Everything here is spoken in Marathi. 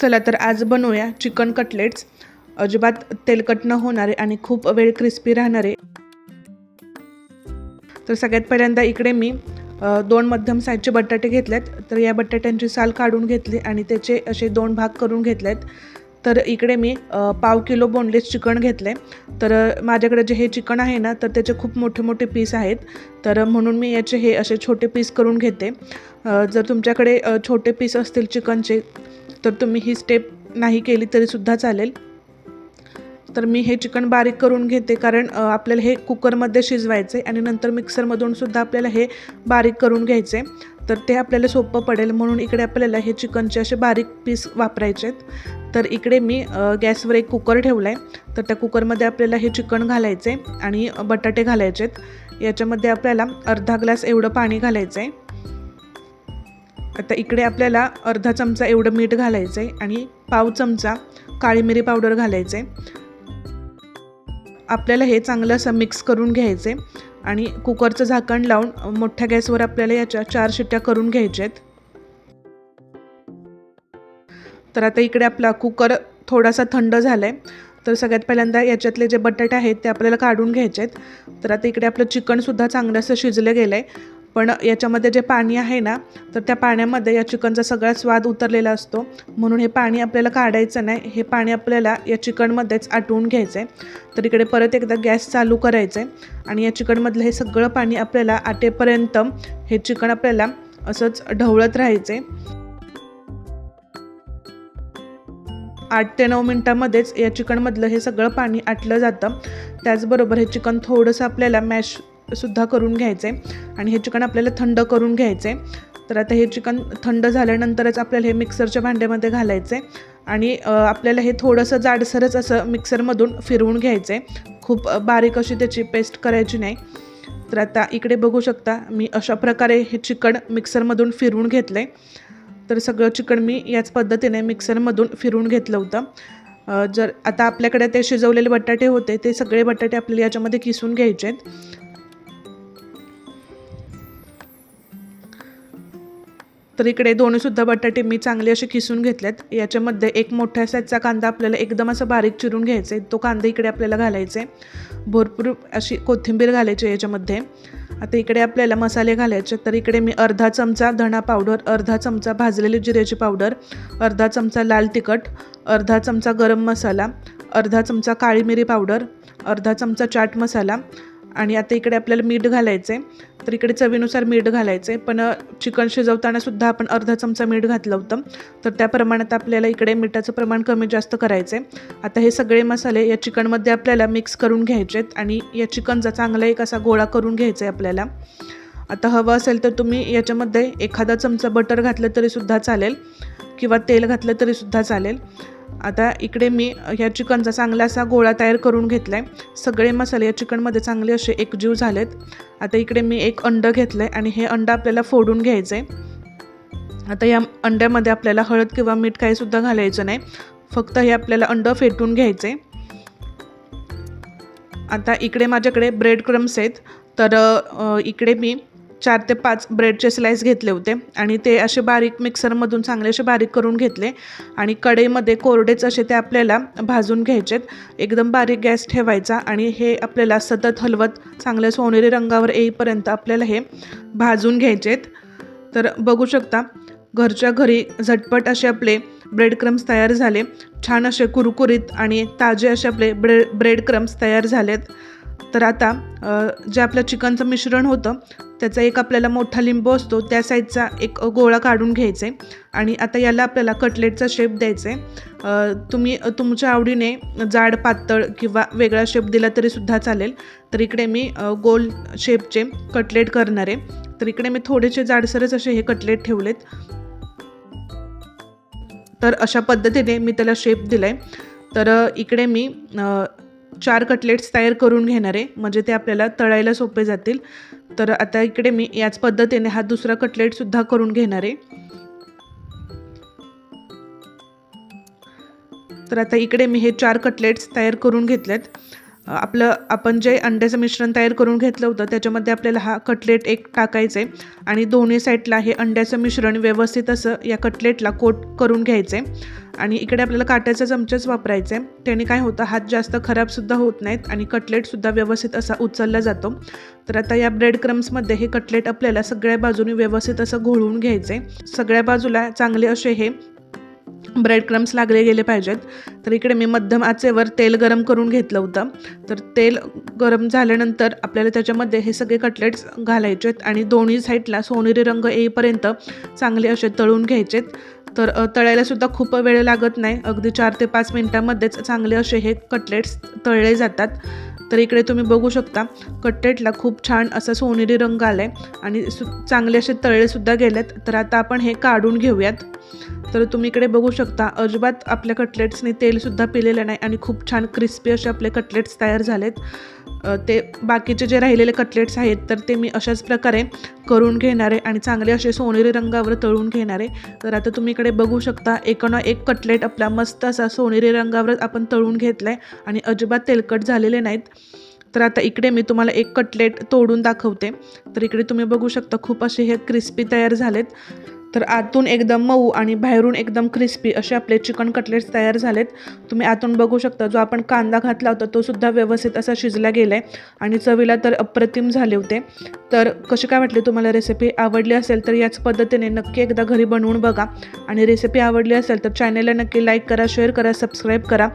चला तर आज बनवूया चिकन कटलेट्स. अजिबात तेलकट न होणारे आणि खूप वेळ क्रिस्पी राहणारे. तर सगळ्यात पहिल्यांदा इकडे मी दोन मध्यम साईजचे बटाटे घेतलेत. तर या बटाट्यांची साल काढून घेतली आणि त्याचे असे दोन भाग करून घेतलेत. तर इकडे मी पाव किलो बोनलेस चिकन घेतले. तर माझ्याकडे जे हे चिकन आहे ना तर त्याचे खूप मोठे मोठे पीस आहेत. तर म्हणून मी याचे हे असे छोटे पीस करून घेते. जर तुमच्याकडे छोटे पीस असतील चिकनचे तर तुम्ही ही स्टेप नाही केली तरीसुद्धा चालेल. तर मी हे चिकन बारीक करून घेते कारण आपल्याला हे कुकरमध्ये शिजवायचे आणि नंतर मिक्सरमधूनसुद्धा आपल्याला हे बारीक करून घ्यायचे तर ते आपल्याला सोपं पडेल म्हणून इकडे आपल्याला हे चिकनचे असे बारीक पीस वापरायचे आहेत तर इकडे मी गॅसवर एक कुकर ठेवला आहे तर त्या कुकरमध्ये आपल्याला हे चिकन घालायचे आणि बटाटे घालायचे आहेत याच्यामध्ये आपल्याला अर्धा ग्लास एवढं पाणी घालायचं आहे आता इकडे आपल्याला अर्धा चमचा एवढं मीठ घालायचं आहे आणि पाव चमचा काळी मिरी पावडर घालायचे आपल्याला हे चांगलं असं मिक्स करून घ्यायचे आणि कुकरचं झाकण लावून मोठ्या गॅसवर आपल्याला याच्या चार शिट्ट्या करून घ्यायच्या आहेत तर आता इकडे आपला कुकर थोडासा थंड झाला आहे तर सगळ्यात पहिल्यांदा याच्यातले जे बटाटे आहेत ते आपल्याला काढून घ्यायचे आहेत तर आता इकडे आपलं चिकनसुद्धा चांगलं असं शिजलं गेलं आहे पण याच्यामध्ये जे पाणी आहे ना तर त्या पाण्यामध्ये या चिकनचा सगळा स्वाद उतरलेला असतो. म्हणून हे पाणी आपल्याला काढायचं नाही. हे पाणी आपल्याला या चिकनमध्येच आटवून घ्यायचं आहे तर इकडे परत एकदा गॅस चालू करायचं आहे आणि या चिकनमधलं हे सगळं पाणी आपल्याला आटेपर्यंत हे चिकन आपल्याला असंच ढवळत राहायचं आहे आठ ते नऊ मिनटामध्येच या चिकनमधलं हे सगळं पाणी आटलं जातं. त्याचबरोबर हे चिकन थोडंसं आपल्याला मॅश सुद्धा करून घ्यायचं आहे आणि हे चिकन आपल्याला थंड करून घ्यायचं. आहे तर आता हे चिकन थंड झाल्यानंतरच आपल्याला हे मिक्सरच्या भांड्यामध्ये घालायचं आहे आणि आपल्याला हे थोडंसं जाडसरच असं मिक्सरमधून फिरवून घ्यायचं. आहे खूप बारीक अशी त्याची पेस्ट करायची नाही. तर आता इकडे बघू शकता मी अशा प्रकारे हे चिकन मिक्सरमधून फिरवून घेतलं. आहे तर सगळं चिकन मी याच पद्धतीने मिक्सरमधून फिरवून घेतलं होतं. जर आता आपल्याकडे ते शिजवलेले बटाटे होते ते सगळे बटाटे आपल्याला याच्यामध्ये किसून घ्यायचे आहेत तर इकडे दोन्हीसुद्धा बटाटे मी चांगले असे किसून घेतलेत. याच्यामध्ये एक मोठ्या साईजचा कांदा आपल्याला एकदम असं बारीक चिरून घ्यायचा आहे तो कांदा इकडे आपल्याला घालायचा आहे भरपूर अशी कोथिंबीर घालायची याच्यामध्ये. आता इकडे आपल्याला मसाले घालायचे. तर इकडे मी अर्धा चमचा धणा पावडर अर्धा चमचा भाजलेली जिऱ्याची पावडर अर्धा चमचा लाल तिखट अर्धा चमचा गरम मसाला अर्धा चमचा काळी मिरी पावडर अर्धा चमचा चाट मसाला आणि आता इकडे आपल्याला मीठ घालायचं आहे तर इकडे चवीनुसार मीठ घालायचं आहे पण चिकन शिजवताना सुद्धा आपण अर्धा चमचा मीठ घातलं होतं. तर त्या प्रमाणात आपल्याला इकडे मिठाचं प्रमाण कमी जास्त करायचं आहे आता हे सगळे मसाले या चिकनमध्ये आपल्याला मिक्स करून घ्यायचे आहेत आणि या चिकनचा चांगला एक असा गोळा करून घ्यायचा आहे आपल्याला. आता हवं असेल तर तुम्ही याच्यामध्ये एखादा चमचा बटर घातलं तरीसुद्धा चालेल किंवा तेल घातलं तरीसुद्धा चालेल. आता इकडे मी ह्या चिकनचा चांगला असा गोळा तयार करून घेतला आहे सगळे मसाले या चिकनमध्ये चांगले असे एकजीव झालेत. आता इकडे मी एक अंडं घेतलं आहे आणि हे अंडं आपल्याला फोडून घ्यायचं आहे आता या अंड्यामध्ये आपल्याला हळद किंवा मीठ काहीसुद्धा घालायचं नाही. फक्त हे आपल्याला अंडं फेटून घ्यायचं आहे आता इकडे माझ्याकडे ब्रेड क्रम्स आहेत. तर इकडे मी चार ते पाच ब्रेडचे स्लाईस घेतले होते. आणि ते असे बारीक मिक्सरमधून चांगले असे बारीक करून घेतले. आणि कढईमध्ये कोरडेच असे ते आपल्याला भाजून घ्यायचेत. एकदम बारीक गॅस ठेवायचा आणि हे आपल्याला सतत हलवत चांगल्या सोनेरी रंगावर येईपर्यंत आपल्याला हे भाजून घ्यायचेत. तर बघू शकता घरच्या घरी झटपट असे आपले ब्रेड क्रम्स तयार झाले. छान असे कुरकुरीत आणि ताजे असे आपले ब्रेड ब्रेड क्रम्स तयार झालेत. तर आता जे आपलं चिकनचं मिश्रण होतं त्याचा एक आपल्याला मोठा लिंबू असतो त्या साईजचा एक गोळा काढून घ्यायचा आहे आणि आता याला आपल्याला कटलेटचा शेप द्यायचा. आहे तुम्ही तुमच्या आवडीने जाड पातळ किंवा वेगळा शेप दिला तरीसुद्धा चालेल. तर इकडे मी गोल शेपचे कटलेट करणार आहे. तर इकडे मी थोडेसे जाडसरच असे हे कटलेट ठेवलेत. तर अशा पद्धतीने मी त्याला शेप दिला आहे तर इकडे मी चार कटलेट्स तयार करून घेणार आहे. म्हणजे ते आपल्याला तळायला सोपे जातील. तर आता इकडे मी याच पद्धतीने हा दुसरा कटलेटसुद्धा करून घेणार आहे. तर आता इकडे मी हे चार कटलेट्स तयार करून घेतलेत आपलं आपण जे अंड्याचं मिश्रण तयार करून घेतलं होतं त्याच्यामध्ये आपल्याला हा कटलेट एक टाकायचं आहे आणि दोन्ही साईडला हे अंड्याचं मिश्रण व्यवस्थित असं या कटलेटला कोट करून घ्यायचं. आहे आणि इकडे आपल्याला काट्याचा चमचाच वापरायचा. आहे त्याने काय होतं हात जास्त खराबसुद्धा होत नाहीत आणि कटलेटसुद्धा व्यवस्थित असा उचलला जातो. तर आता या ब्रेड क्रम्समध्ये हे कटलेट आपल्याला सगळ्या बाजूने व्यवस्थित असं घोळून घ्यायचं. आहे सगळ्या बाजूला चांगले असे हे ब्रेड क्रम्स लागले गेले पाहिजेत. तर इकडे मी मध्यम आचेवर तेल गरम करून घेतलं होतं. तर तेल गरम झाल्यानंतर आपल्याला त्याच्यामध्ये हे सगळे कटलेट्स घालायचे आहेत आणि दोन्ही साईडला सोनेरी रंग येईपर्यंत चांगले असे तळून घ्यायचेत. तर तळायलासुद्धा खूप वेळ लागत नाही. अगदी चार ते पाच मिनटामध्येच चांगले असे हे कटलेट्स तळले जातात. तर इकडे तुम्ही बघू शकता कटलेटला खूप छान असा सोनेरी रंग आला आहे आणि सु चांगले असे तळलेसुद्धा गेलेत. तर आता आपण हे काढून घेऊयात. तर तुम्ही इकडे बघू शकता अजिबात आपल्या कटलेट्सने तेलसुद्धा पिलेलं नाही आणि खूप छान क्रिस्पी असे आपले कटलेट्स तयार झालेत. ते बाकीचे जे राहिलेले कटलेट्स आहेत तर ते मी अशाच प्रकारे करून घेणार आहे आणि चांगले असे सोनेरी रंगावर तळून घेणार आहे. तर आता तुम्ही इकडे बघू शकता एकोणा एक कटलेट आपला मस्त असा सोनेरी रंगावर आपण तळून घेतला आहे आणि अजिबात तेलकट झालेले नाहीत. तर आता इकडे मी तुम्हाला एक कटलेट तोडून दाखवते. तर इकडे तुम्ही बघू शकता खूप असे हे क्रिस्पी तयार झालेत. तर आतून एकदम मऊ आणि बाहेरून एकदम क्रिस्पी असे आपले चिकन कटलेट्स तयार झालेत. तुम्ही आतून बघू शकता जो आपण कांदा घातला होता तो सुद्धा व्यवस्थित असा शिजला गेला आहे आणि चवीला तर अप्रतिम झाले होते. तर कशी काय वाटली तुम्हाला रेसिपी आवडली असेल तर याच पद्धतीने नक्की एकदा घरी बनवून बघा. आणि रेसिपी आवडली असेल तर चॅनलला नक्की लाईक करा शेअर करा सबस्क्राईब करा.